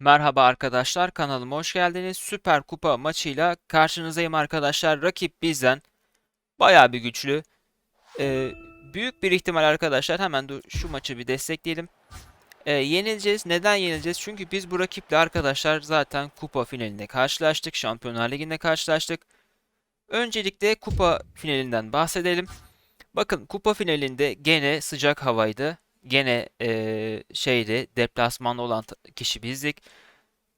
Merhaba arkadaşlar, kanalıma hoş geldiniz. Süper Kupa maçıyla karşınızdayım arkadaşlar. Rakip bizden bayağı bir güçlü. Ee, büyük bir ihtimal arkadaşlar hemen dur, şu maçı bir destekleyelim. Ee, yenileceğiz. Neden yenileceğiz? Çünkü biz bu rakiple arkadaşlar zaten kupa finalinde karşılaştık. Şampiyonlar Ligi'nde karşılaştık. Öncelikle kupa finalinden bahsedelim. Bakın kupa finalinde gene sıcak havaydı. Gene ee, şeydi deplasmanda olan kişi bizdik.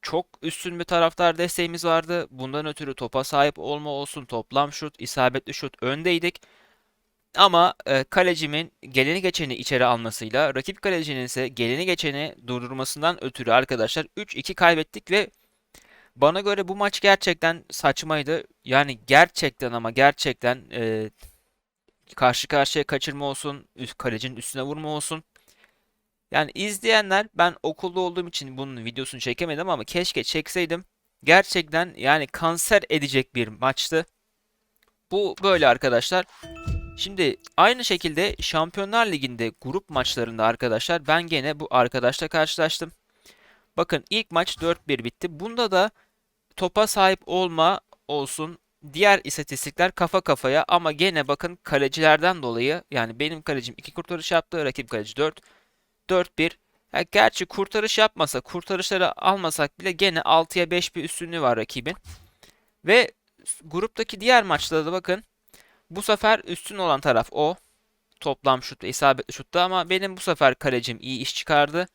Çok üstün bir taraftar desteğimiz vardı. Bundan ötürü topa sahip olma olsun, toplam şut, isabetli şut öndeydik. Ama e, kalecimin geleni geçeni içeri almasıyla rakip kalecinin ise geleni geçeni durdurmasından ötürü arkadaşlar 3-2 kaybettik ve bana göre bu maç gerçekten saçmaydı. Yani gerçekten ama gerçekten e, karşı karşıya kaçırma olsun, üst, kalecinin üstüne vurma olsun. Yani izleyenler ben okulda olduğum için bunun videosunu çekemedim ama keşke çekseydim. Gerçekten yani kanser edecek bir maçtı. Bu böyle arkadaşlar. Şimdi aynı şekilde Şampiyonlar Ligi'nde grup maçlarında arkadaşlar ben gene bu arkadaşla karşılaştım. Bakın ilk maç 4-1 bitti. Bunda da topa sahip olma olsun. Diğer istatistikler kafa kafaya ama gene bakın kalecilerden dolayı yani benim kalecim 2 kurtarış yaptı, rakip kaleci 4. 4-1. Ha, gerçi kurtarış yapmasa, kurtarışları almasak bile gene 6'ya 5 bir üstünlüğü var rakibin. Ve gruptaki diğer maçlarda da bakın. Bu sefer üstün olan taraf o. Toplam şut ve isabetli şutta ama benim bu sefer kalecim iyi iş çıkardı.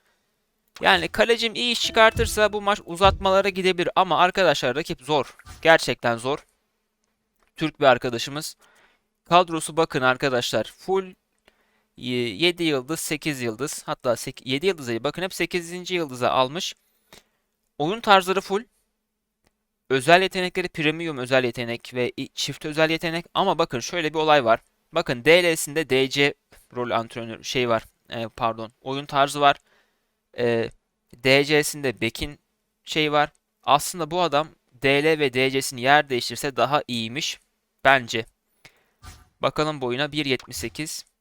Yani kalecim iyi iş çıkartırsa bu maç uzatmalara gidebilir ama arkadaşlar rakip zor. Gerçekten zor. Türk bir arkadaşımız. Kadrosu bakın arkadaşlar full 7 yıldız, 8 yıldız. Hatta 7 yıldızı bakın hep 8. yıldıza almış. Oyun tarzları full. Özel yetenekleri premium özel yetenek ve çift özel yetenek. Ama bakın şöyle bir olay var. Bakın DL'sinde DC rol antrenör şey var. E, pardon. Oyun tarzı var. E, DC'sinde Beck'in şey var. Aslında bu adam DL ve DC'sini yer değiştirse daha iyiymiş. Bence. Bakalım boyuna 1.78.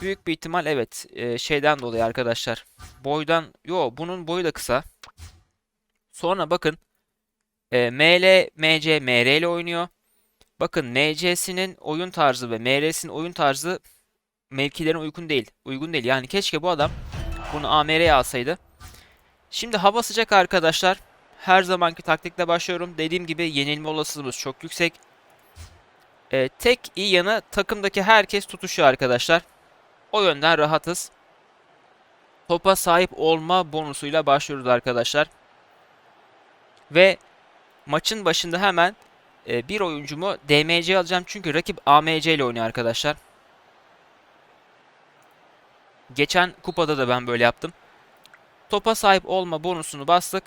Büyük bir ihtimal evet e, şeyden dolayı arkadaşlar. Boydan yo bunun boyu da kısa. Sonra bakın e, ML, MC, MR ile oynuyor. Bakın MC'sinin oyun tarzı ve MR'sinin oyun tarzı mevkilerine uygun değil. Uygun değil. Yani keşke bu adam bunu AMR'ye alsaydı. Şimdi hava sıcak arkadaşlar. Her zamanki taktikle başlıyorum. Dediğim gibi yenilme olasılığımız çok yüksek. E, tek iyi yanı takımdaki herkes tutuşuyor arkadaşlar. O yönden rahatız. Topa sahip olma bonusuyla başlıyoruz arkadaşlar. Ve maçın başında hemen e, bir oyuncumu DMC alacağım. Çünkü rakip AMC ile oynuyor arkadaşlar. Geçen kupada da ben böyle yaptım. Topa sahip olma bonusunu bastık.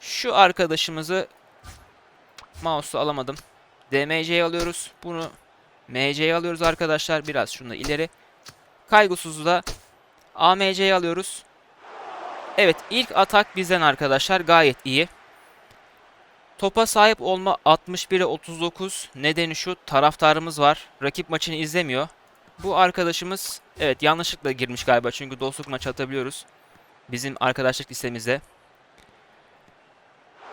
Şu arkadaşımızı mouse'u alamadım. DMC'ye alıyoruz. Bunu MC'ye alıyoruz arkadaşlar. Biraz şunu ileri. Kaygısızı da alıyoruz. Evet ilk atak bizden arkadaşlar gayet iyi. Topa sahip olma 61'e 39. Nedeni şu taraftarımız var. Rakip maçını izlemiyor. Bu arkadaşımız evet yanlışlıkla girmiş galiba çünkü dostluk maçı atabiliyoruz. Bizim arkadaşlık listemizde.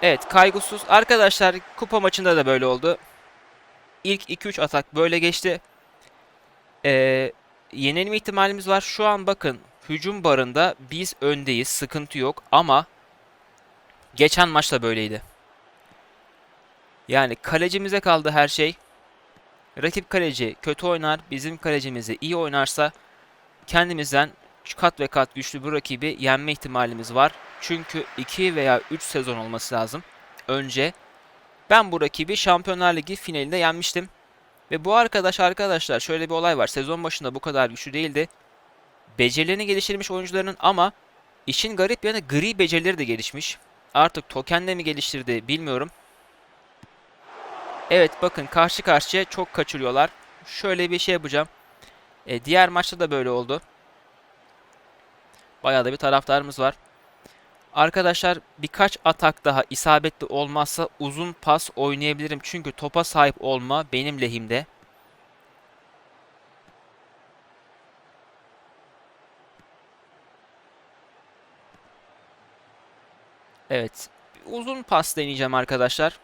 Evet kaygısız. Arkadaşlar kupa maçında da böyle oldu. İlk 2-3 atak böyle geçti. Ee, yenilme ihtimalimiz var. Şu an bakın hücum barında biz öndeyiz. Sıkıntı yok ama geçen maçta böyleydi. Yani kalecimize kaldı her şey. Rakip kaleci kötü oynar, bizim kalecimizi iyi oynarsa kendimizden kat ve kat güçlü bir rakibi yenme ihtimalimiz var. Çünkü 2 veya 3 sezon olması lazım. Önce ben bu rakibi Şampiyonlar Ligi finalinde yenmiştim. Ve bu arkadaş arkadaşlar şöyle bir olay var. Sezon başında bu kadar güçlü değildi. Becerilerini geliştirmiş oyuncuların ama işin garip yanı gri becerileri de gelişmiş. Artık tokenle mi geliştirdi bilmiyorum. Evet bakın karşı karşıya çok kaçırıyorlar. Şöyle bir şey yapacağım. E, diğer maçta da böyle oldu. Bayağı da bir taraftarımız var. Arkadaşlar birkaç atak daha isabetli olmazsa uzun pas oynayabilirim. Çünkü topa sahip olma benim lehimde. Evet. Uzun pas deneyeceğim arkadaşlar.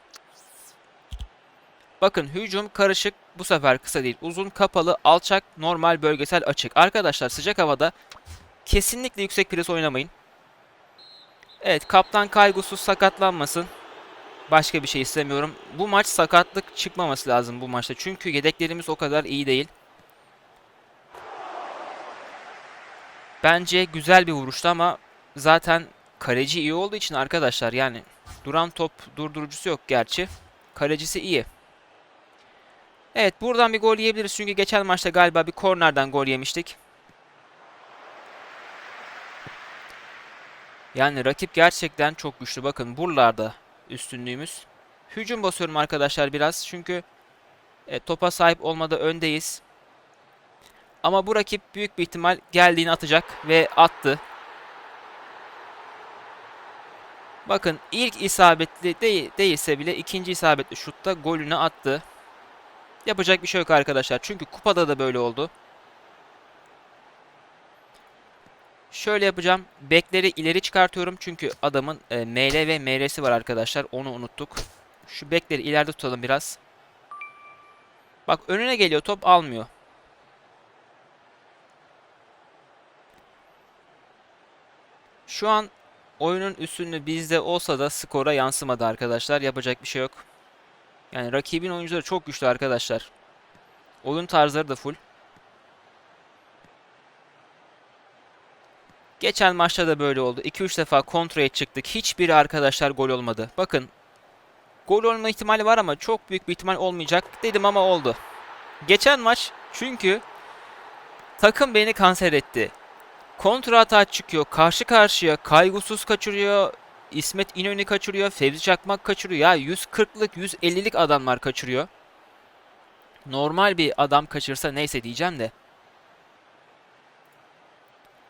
Bakın hücum karışık bu sefer kısa değil. Uzun, kapalı, alçak, normal, bölgesel, açık. Arkadaşlar sıcak havada kesinlikle yüksek pres oynamayın. Evet kaptan kaygısız sakatlanmasın. Başka bir şey istemiyorum. Bu maç sakatlık çıkmaması lazım bu maçta. Çünkü yedeklerimiz o kadar iyi değil. Bence güzel bir vuruştu ama zaten kaleci iyi olduğu için arkadaşlar yani duran top durdurucusu yok gerçi. Kalecisi iyi. Evet buradan bir gol yiyebiliriz çünkü geçen maçta galiba bir kornerden gol yemiştik. Yani rakip gerçekten çok güçlü. Bakın buralarda üstünlüğümüz. Hücum basıyorum arkadaşlar biraz çünkü e, topa sahip olmada öndeyiz. Ama bu rakip büyük bir ihtimal geldiğini atacak ve attı. Bakın ilk isabetli değil, değilse bile ikinci isabetli şutta golünü attı. Yapacak bir şey yok arkadaşlar. Çünkü kupada da böyle oldu. Şöyle yapacağım. Bekleri ileri çıkartıyorum. Çünkü adamın e, ML ve MR'si var arkadaşlar. Onu unuttuk. Şu bekleri ileride tutalım biraz. Bak önüne geliyor top almıyor. Şu an oyunun üstünlüğü bizde olsa da skora yansımadı arkadaşlar. Yapacak bir şey yok. Yani rakibin oyuncuları çok güçlü arkadaşlar. Oyun tarzları da full. Geçen maçta da böyle oldu. 2-3 defa kontraya çıktık. Hiçbiri arkadaşlar gol olmadı. Bakın. Gol olma ihtimali var ama çok büyük bir ihtimal olmayacak dedim ama oldu. Geçen maç çünkü takım beni kanser etti. Kontra hata çıkıyor. Karşı karşıya kaygısız kaçırıyor. İsmet İnönü kaçırıyor. Fevzi Çakmak kaçırıyor. Ya 140'lık 150'lik adamlar kaçırıyor. Normal bir adam kaçırsa neyse diyeceğim de.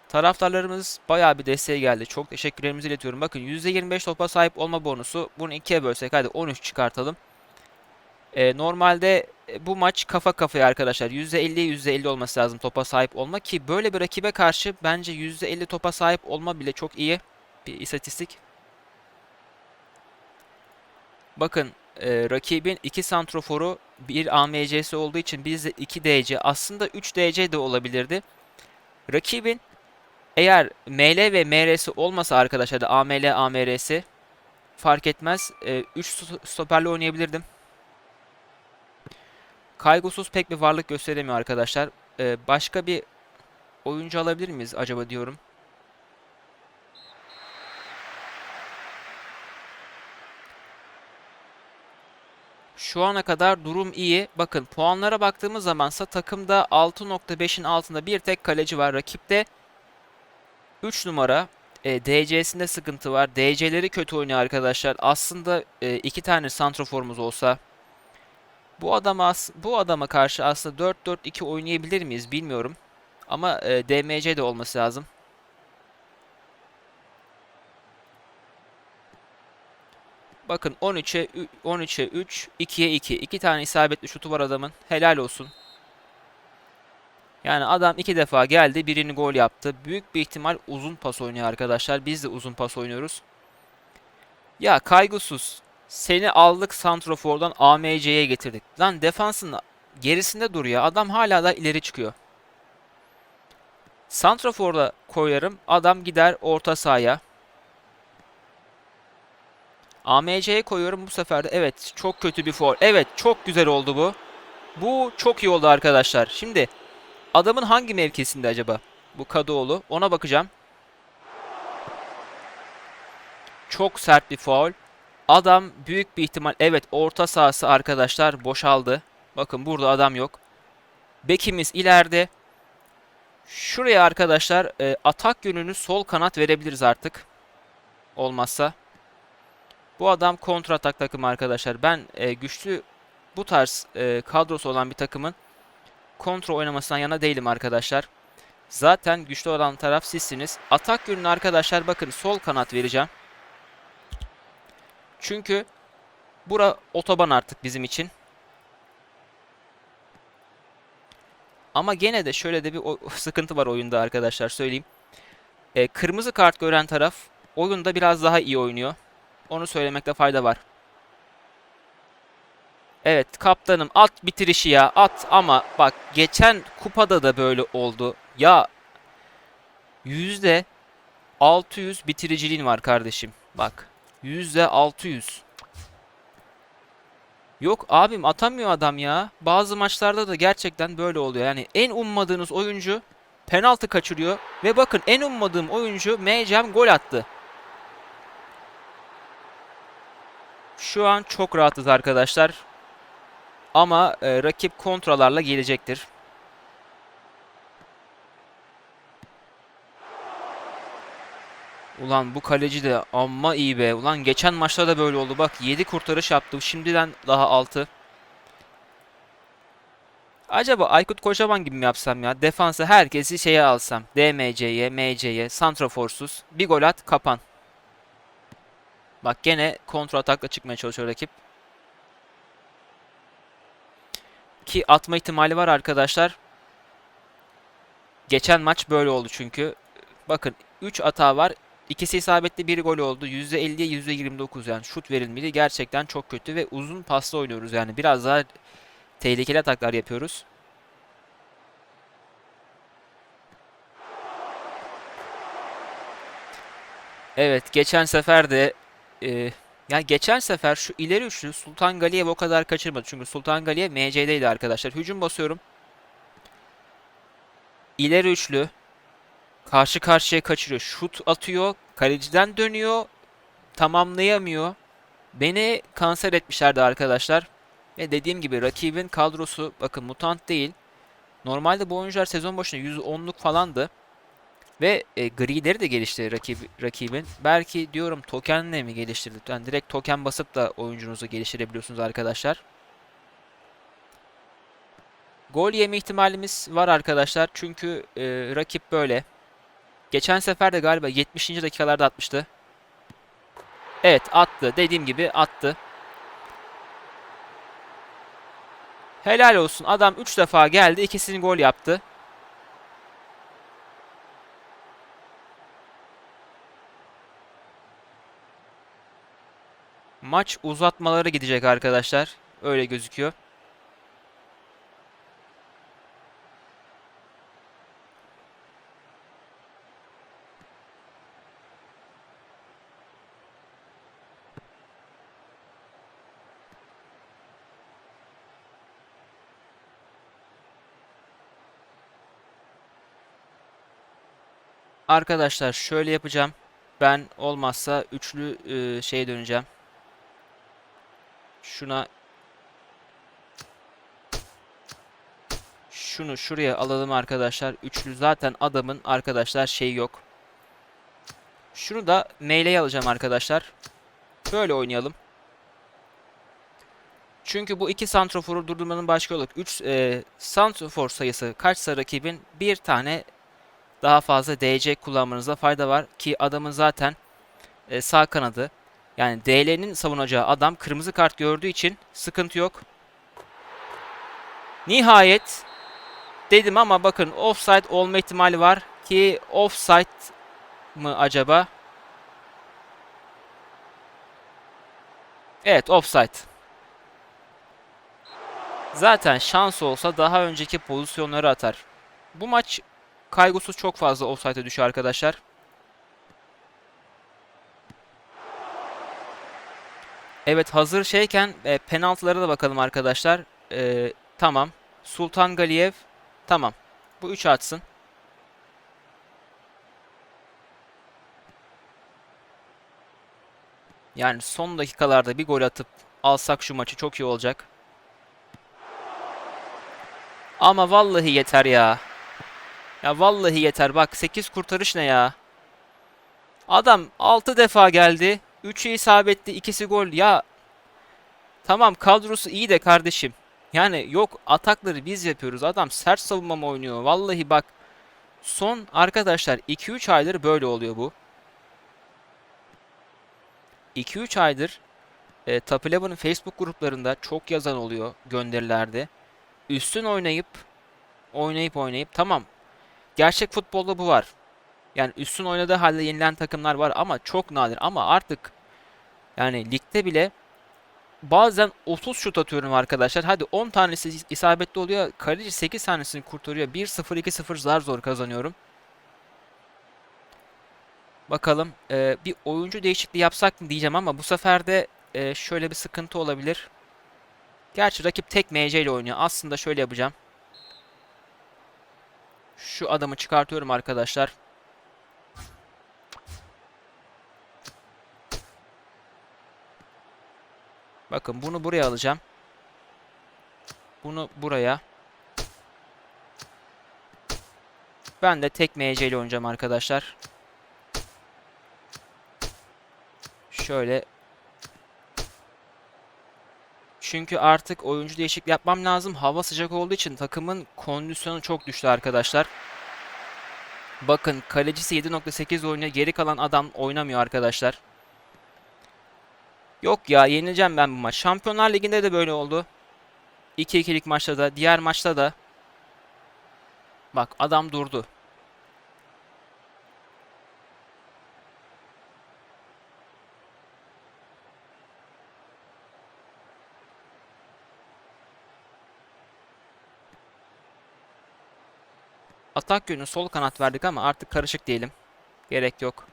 Taraftarlarımız bayağı bir desteğe geldi. Çok teşekkürlerimizi iletiyorum. Bakın %25 topa sahip olma bonusu. Bunu ikiye bölsek hadi 13 çıkartalım. Ee, normalde e, bu maç kafa kafaya arkadaşlar. %50'ye %50 olması lazım topa sahip olma ki böyle bir rakibe karşı bence %50 topa sahip olma bile çok iyi bir istatistik. Bakın e, rakibin 2 santroforu 1 AMC'si olduğu için bizde 2 DC aslında 3 DC de olabilirdi. Rakibin eğer ML ve MR'si olmasa arkadaşlar da AML AMR'si fark etmez. 3 e, stoperle oynayabilirdim. Kaygısız pek bir varlık gösteremiyor arkadaşlar. E, başka bir oyuncu alabilir miyiz acaba diyorum. Şu ana kadar durum iyi. Bakın puanlara baktığımız zamansa takımda 6.5'in altında bir tek kaleci var. Rakipte 3 numara. E, DC'sinde sıkıntı var. DC'leri kötü oynuyor arkadaşlar. Aslında e, iki tane santroforumuz olsa bu adama bu adama karşı aslında 4-4-2 oynayabilir miyiz bilmiyorum. Ama e, DMC de olması lazım. Bakın 13'e 13'e 3, 2'ye 2. 2 tane isabetli şutu var adamın. Helal olsun. Yani adam iki defa geldi, birini gol yaptı. Büyük bir ihtimal uzun pas oynuyor arkadaşlar. Biz de uzun pas oynuyoruz. Ya kaygısız. Seni aldık Santrofor'dan AMC'ye getirdik. Lan defansın gerisinde dur ya. Adam hala da ileri çıkıyor. Santrofor'da koyarım. Adam gider orta sahaya. AMC'ye koyuyorum bu sefer de. Evet çok kötü bir foul. Evet çok güzel oldu bu. Bu çok iyi oldu arkadaşlar. Şimdi adamın hangi mevkisinde acaba? Bu Kadıoğlu. Ona bakacağım. Çok sert bir foul. Adam büyük bir ihtimal evet orta sahası arkadaşlar boşaldı. Bakın burada adam yok. Bekimiz ileride. Şuraya arkadaşlar e, atak yönünü sol kanat verebiliriz artık. Olmazsa. Bu adam kontra atak takımı arkadaşlar. Ben e, güçlü bu tarz e, kadrosu olan bir takımın kontra oynamasından yana değilim arkadaşlar. Zaten güçlü olan taraf sizsiniz. Atak yönünü arkadaşlar bakın sol kanat vereceğim. Çünkü bura otoban artık bizim için. Ama gene de şöyle de bir sıkıntı var oyunda arkadaşlar söyleyeyim. E, kırmızı kart gören taraf oyunda biraz daha iyi oynuyor. Onu söylemekte fayda var. Evet kaptanım at bitirişi ya at ama bak geçen kupada da böyle oldu. Ya yüzde 600 bitiriciliğin var kardeşim. Bak yüzde 600. Yok abim atamıyor adam ya. Bazı maçlarda da gerçekten böyle oluyor. Yani en ummadığınız oyuncu penaltı kaçırıyor. Ve bakın en ummadığım oyuncu Mecem gol attı. Şu an çok rahatız arkadaşlar. Ama e, rakip kontralarla gelecektir. Ulan bu kaleci de amma iyi be. Ulan geçen maçta da böyle oldu. Bak 7 kurtarış yaptı. Şimdiden daha 6. Acaba Aykut Kocaman gibi mi yapsam ya? Defansı herkesi şeye alsam. DMC'ye, MC'ye, Santraforsuz. Bir gol at, kapan. Bak gene kontra atakla çıkmaya çalışıyor rakip. Ki atma ihtimali var arkadaşlar. Geçen maç böyle oldu çünkü. Bakın 3 hata var. İkisi isabetli bir gol oldu. %50'ye %29 yani şut verilmeli gerçekten çok kötü ve uzun pasla oynuyoruz yani. Biraz daha tehlikeli ataklar yapıyoruz. Evet geçen sefer de e, yani geçen sefer şu ileri üçlü Sultan Galiyev o kadar kaçırmadı. Çünkü Sultan Galiyev MC'deydi arkadaşlar. Hücum basıyorum. İleri üçlü karşı karşıya kaçırıyor. Şut atıyor. Kaleciden dönüyor. Tamamlayamıyor. Beni kanser etmişlerdi arkadaşlar. Ve dediğim gibi rakibin kadrosu bakın mutant değil. Normalde bu oyuncular sezon başında %10'luk falandı. Ve e, grileri de gelişti rakib, rakibin. Belki diyorum tokenle mi geliştirdi? Yani direkt token basıp da oyuncunuzu geliştirebiliyorsunuz arkadaşlar. Gol yeme ihtimalimiz var arkadaşlar. Çünkü e, rakip böyle. Geçen sefer de galiba 70. dakikalarda atmıştı. Evet attı. Dediğim gibi attı. Helal olsun. Adam 3 defa geldi. ikisini gol yaptı. Maç uzatmaları gidecek arkadaşlar. Öyle gözüküyor. Arkadaşlar şöyle yapacağım. Ben olmazsa üçlü e, şeye döneceğim. Şuna şunu şuraya alalım arkadaşlar. Üçlü zaten adamın arkadaşlar şey yok. Şunu da meyleye alacağım arkadaşlar. Böyle oynayalım. Çünkü bu iki santroforu durdurmanın başka yolu yok. 3 e, santrofor sayısı kaçsa rakibin bir tane daha fazla DC kullanmanızda fayda var. Ki adamın zaten e, sağ kanadı yani DL'nin savunacağı adam kırmızı kart gördüğü için sıkıntı yok. Nihayet dedim ama bakın offside olma ihtimali var ki offside mı acaba? Evet offside. Zaten şans olsa daha önceki pozisyonları atar. Bu maç kaygısız çok fazla offside'e düşüyor arkadaşlar. Evet hazır şeyken e, penaltılara da bakalım arkadaşlar. E, tamam. Sultan Galiyev. Tamam. Bu 3 atsın. Yani son dakikalarda bir gol atıp alsak şu maçı çok iyi olacak. Ama vallahi yeter ya. Ya vallahi yeter. Bak 8 kurtarış ne ya? Adam 6 defa geldi. 3'ü isabetli, ikisi gol. Ya tamam kadrosu iyi de kardeşim. Yani yok atakları biz yapıyoruz. Adam sert savunma mı oynuyor? Vallahi bak son arkadaşlar 2-3 aydır böyle oluyor bu. 2-3 aydır e, 11'ın Facebook gruplarında çok yazan oluyor gönderilerde. Üstün oynayıp oynayıp oynayıp tamam. Gerçek futbolda bu var. Yani üstün oynadığı halde yenilen takımlar var ama çok nadir. Ama artık Yani ligde bile bazen 30 şut atıyorum arkadaşlar. Hadi 10 tanesi is- isabetli oluyor. Kaleci 8 tanesini kurtarıyor. 1-0 2-0 zar zor kazanıyorum. Bakalım e, bir oyuncu değişikliği yapsak mı diyeceğim ama bu sefer de e, şöyle bir sıkıntı olabilir. Gerçi rakip tek MC ile oynuyor. Aslında şöyle yapacağım. Şu adamı çıkartıyorum arkadaşlar. Bakın bunu buraya alacağım. Bunu buraya. Ben de tek MC ile oynayacağım arkadaşlar. Şöyle. Çünkü artık oyuncu değişikliği yapmam lazım. Hava sıcak olduğu için takımın kondisyonu çok düştü arkadaşlar. Bakın kalecisi 7.8 oynuyor. Geri kalan adam oynamıyor arkadaşlar. Yok ya yenileceğim ben bu maç. Şampiyonlar Ligi'nde de böyle oldu. 2-2'lik maçta da, diğer maçta da. Bak adam durdu. Atak yönü sol kanat verdik ama artık karışık diyelim. Gerek yok.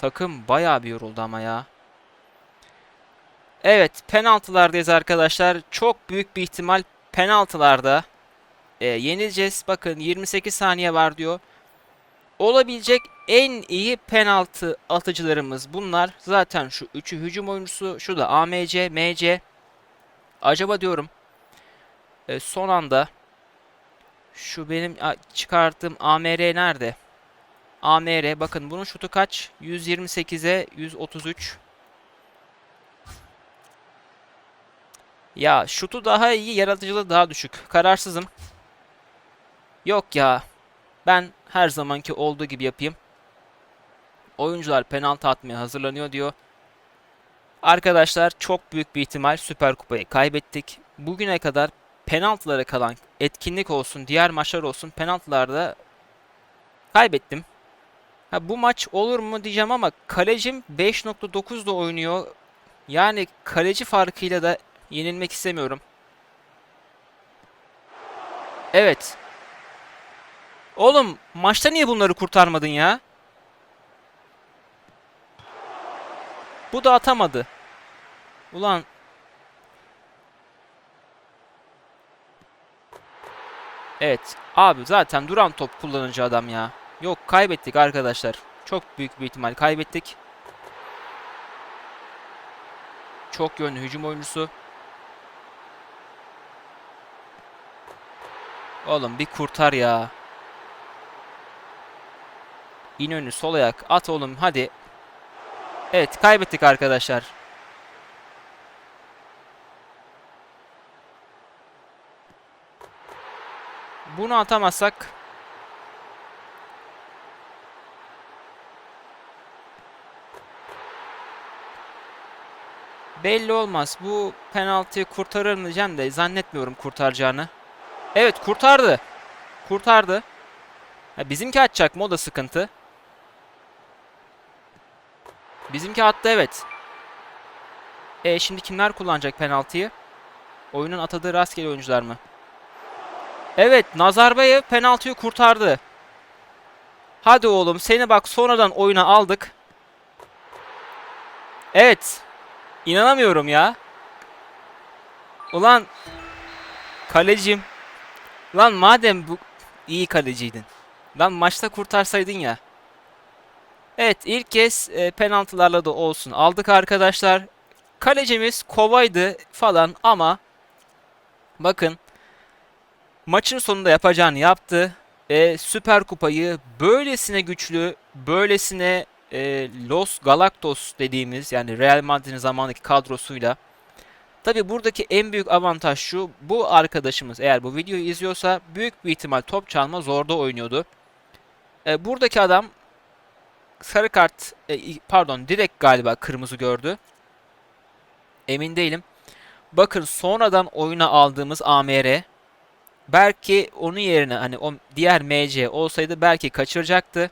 Takım bayağı bir yoruldu ama ya. Evet, penaltılardayız arkadaşlar. Çok büyük bir ihtimal penaltılarda e, yenileceğiz. Bakın 28 saniye var diyor. Olabilecek en iyi penaltı atıcılarımız bunlar. Zaten şu üçü hücum oyuncusu, şu da AMC, MC. Acaba diyorum e, son anda şu benim çıkarttığım AMR nerede? AMR bakın bunun şutu kaç? 128'e 133. Ya şutu daha iyi, yaratıcılığı daha düşük. Kararsızım. Yok ya. Ben her zamanki olduğu gibi yapayım. Oyuncular penaltı atmaya hazırlanıyor diyor. Arkadaşlar çok büyük bir ihtimal Süper Kupayı kaybettik. Bugüne kadar penaltılara kalan etkinlik olsun, diğer maçlar olsun penaltılarda kaybettim. Ha, bu maç olur mu diyeceğim ama kalecim 5.9'da oynuyor. Yani kaleci farkıyla da yenilmek istemiyorum. Evet. Oğlum maçta niye bunları kurtarmadın ya? Bu da atamadı. Ulan. Evet. Abi zaten duran top kullanıcı adam ya. Yok kaybettik arkadaşlar. Çok büyük bir ihtimal kaybettik. Çok yönlü hücum oyuncusu. Oğlum bir kurtar ya. İnönü sol ayak. At oğlum hadi. Evet kaybettik arkadaşlar. Bunu atamazsak belli olmaz. Bu penaltıyı kurtarır mı diyeceğim de zannetmiyorum kurtaracağını. Evet kurtardı. Kurtardı. Ha, bizimki atacak mı o da sıkıntı. Bizimki attı evet. E şimdi kimler kullanacak penaltıyı? Oyunun atadığı rastgele oyuncular mı? Evet Nazarbayev penaltıyı kurtardı. Hadi oğlum seni bak sonradan oyuna aldık. Evet. İnanamıyorum ya. Ulan kalecim. Lan madem bu iyi kaleciydin. Lan maçta kurtarsaydın ya. Evet ilk kez e, penaltılarla da olsun aldık arkadaşlar. Kalecimiz kovaydı falan ama bakın maçın sonunda yapacağını yaptı. E, Süper Kupayı böylesine güçlü, böylesine e, Los Galactos dediğimiz yani Real Madrid'in zamanındaki kadrosuyla Tabi buradaki en büyük avantaj şu. Bu arkadaşımız eğer bu videoyu izliyorsa büyük bir ihtimal top çalma zorda oynuyordu. E, buradaki adam sarı kart e, pardon direkt galiba kırmızı gördü. Emin değilim. Bakın sonradan oyuna aldığımız AMR Belki onun yerine hani o diğer MC olsaydı belki kaçıracaktı.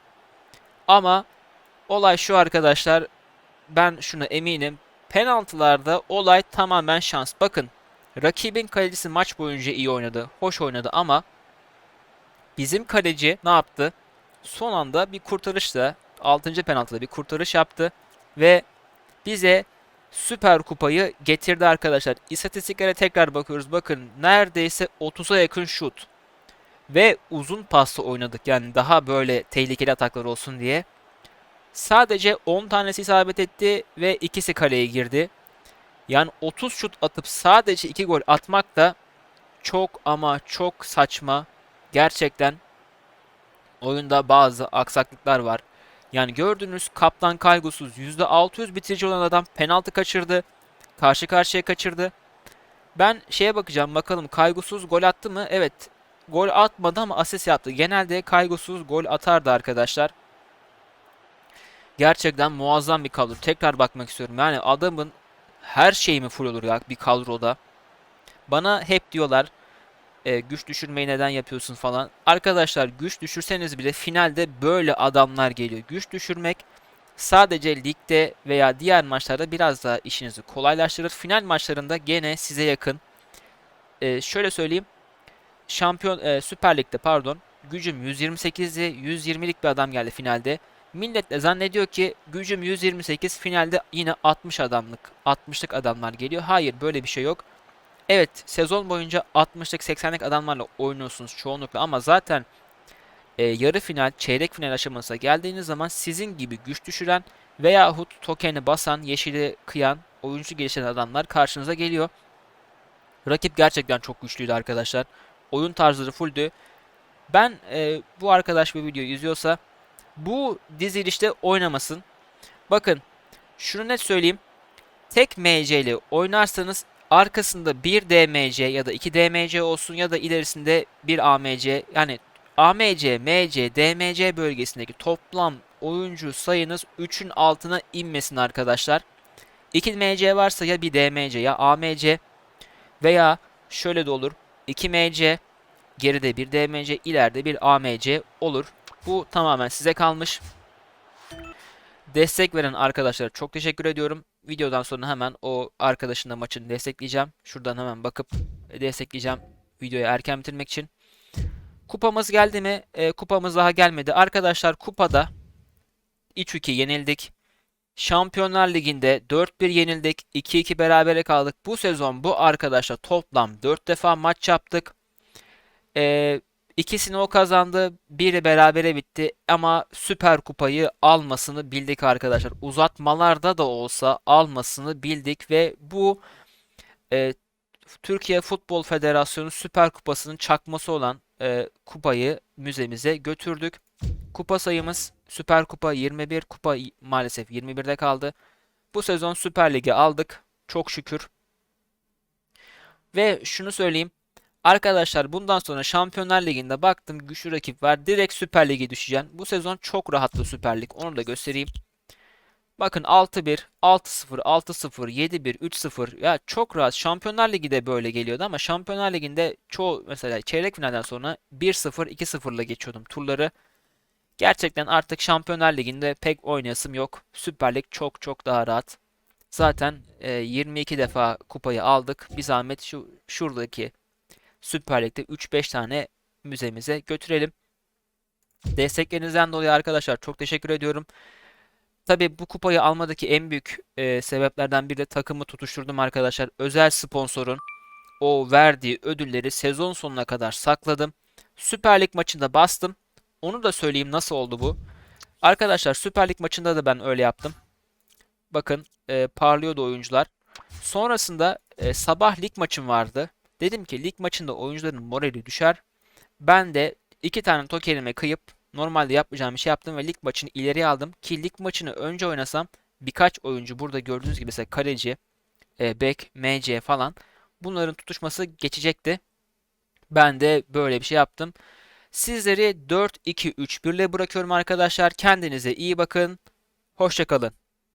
Ama olay şu arkadaşlar. Ben şuna eminim. Penaltılarda olay tamamen şans. Bakın rakibin kalecisi maç boyunca iyi oynadı. Hoş oynadı ama bizim kaleci ne yaptı? Son anda bir kurtarışla 6. penaltıda bir kurtarış yaptı ve bize Süper Kupayı getirdi arkadaşlar. İstatistiklere tekrar bakıyoruz. Bakın neredeyse 30'a yakın şut. Ve uzun pasla oynadık. Yani daha böyle tehlikeli ataklar olsun diye. Sadece 10 tanesi isabet etti ve ikisi kaleye girdi. Yani 30 şut atıp sadece 2 gol atmak da çok ama çok saçma. Gerçekten oyunda bazı aksaklıklar var. Yani gördüğünüz kaptan kaygısız %600 bitirici olan adam penaltı kaçırdı. Karşı karşıya kaçırdı. Ben şeye bakacağım bakalım kaygısız gol attı mı? Evet. Gol atmadı ama asist yaptı. Genelde kaygısız gol atardı arkadaşlar. Gerçekten muazzam bir kadro. Tekrar bakmak istiyorum. Yani adamın her şeyi mi full olur ya bir kadroda. Bana hep diyorlar e, güç düşürmeyi neden yapıyorsun falan. Arkadaşlar güç düşürseniz bile finalde böyle adamlar geliyor. Güç düşürmek sadece ligde veya diğer maçlarda biraz daha işinizi kolaylaştırır. Final maçlarında gene size yakın. E, şöyle söyleyeyim. Şampiyon e, Süper Lig'de pardon gücüm 128'i 120'lik bir adam geldi finalde. Millet de zannediyor ki gücüm 128 finalde yine 60 adamlık 60'lık adamlar geliyor. Hayır böyle bir şey yok. Evet sezon boyunca 60'lık 80'lik adamlarla oynuyorsunuz çoğunlukla ama zaten e, yarı final, çeyrek final aşamasına geldiğiniz zaman sizin gibi güç düşüren veyahut tokeni basan, yeşili kıyan, oyuncu geliştiren adamlar karşınıza geliyor. Rakip gerçekten çok güçlüydü arkadaşlar. Oyun tarzları fulldü. Ben e, bu arkadaş bu videoyu izliyorsa bu dizilişte oynamasın. Bakın şunu net söyleyeyim. Tek MC ile oynarsanız arkasında bir DMC ya da iki DMC olsun ya da ilerisinde bir AMC yani AMC, MC, DMC bölgesindeki toplam oyuncu sayınız 3'ün altına inmesin arkadaşlar. 2 MC varsa ya bir DMC ya AMC veya şöyle de olur. 2 MC geride bir DMC ileride bir AMC olur. Bu tamamen size kalmış. Destek veren arkadaşlara çok teşekkür ediyorum. Videodan sonra hemen o arkadaşın da maçını destekleyeceğim. Şuradan hemen bakıp destekleyeceğim videoyu erken bitirmek için. Kupamız geldi mi? E, kupamız daha gelmedi. Arkadaşlar kupada 3-2 yenildik. Şampiyonlar Ligi'nde 4-1 yenildik. 2-2 berabere kaldık. Bu sezon bu arkadaşlar toplam 4 defa maç yaptık. Ee, ikisini o kazandı. Biri berabere bitti. Ama Süper Kupayı almasını bildik arkadaşlar. Uzatmalarda da olsa almasını bildik ve bu e, Türkiye Futbol Federasyonu Süper Kupası'nın çakması olan e, kupayı müzemize götürdük. Kupa sayımız Süper Kupa 21, kupa maalesef 21'de kaldı. Bu sezon Süper Lig'e aldık. Çok şükür. Ve şunu söyleyeyim. Arkadaşlar bundan sonra Şampiyonlar Ligi'nde baktım güçlü rakip var. Direkt Süper Lig'e düşeceğim. Bu sezon çok rahatlı Süper Lig. Onu da göstereyim. Bakın 6-1, 6-0, 6-0, 7-1, 3-0. Ya çok rahat. Şampiyonlar Ligi de böyle geliyordu ama Şampiyonlar Ligi'nde çoğu mesela çeyrek finalden sonra 1-0, 2-0 ile geçiyordum turları. Gerçekten artık Şampiyonlar Ligi'nde pek oynayasım yok. Süper Lig çok çok daha rahat. Zaten e, 22 defa kupayı aldık. Bir zahmet şu şuradaki Süper Lig'de 3-5 tane müzemize götürelim. Desteklerinizden dolayı arkadaşlar çok teşekkür ediyorum. Tabii bu kupayı almadaki en büyük e, sebeplerden biri de takımı tutuşturdum arkadaşlar. Özel sponsorun o verdiği ödülleri sezon sonuna kadar sakladım. Süper Lig maçında bastım. Onu da söyleyeyim nasıl oldu bu. Arkadaşlar Süper Lig maçında da ben öyle yaptım. Bakın e, parlıyordu oyuncular. Sonrasında e, sabah lig maçım vardı. Dedim ki lig maçında oyuncuların morali düşer. Ben de iki tane tokenime kıyıp normalde yapmayacağım bir şey yaptım ve lig maçını ileriye aldım. Ki lig maçını önce oynasam birkaç oyuncu burada gördüğünüz gibi mesela kaleci, e, bek, MC falan bunların tutuşması geçecekti. Ben de böyle bir şey yaptım. Sizleri 4-2-3-1 ile bırakıyorum arkadaşlar. Kendinize iyi bakın. Hoşçakalın.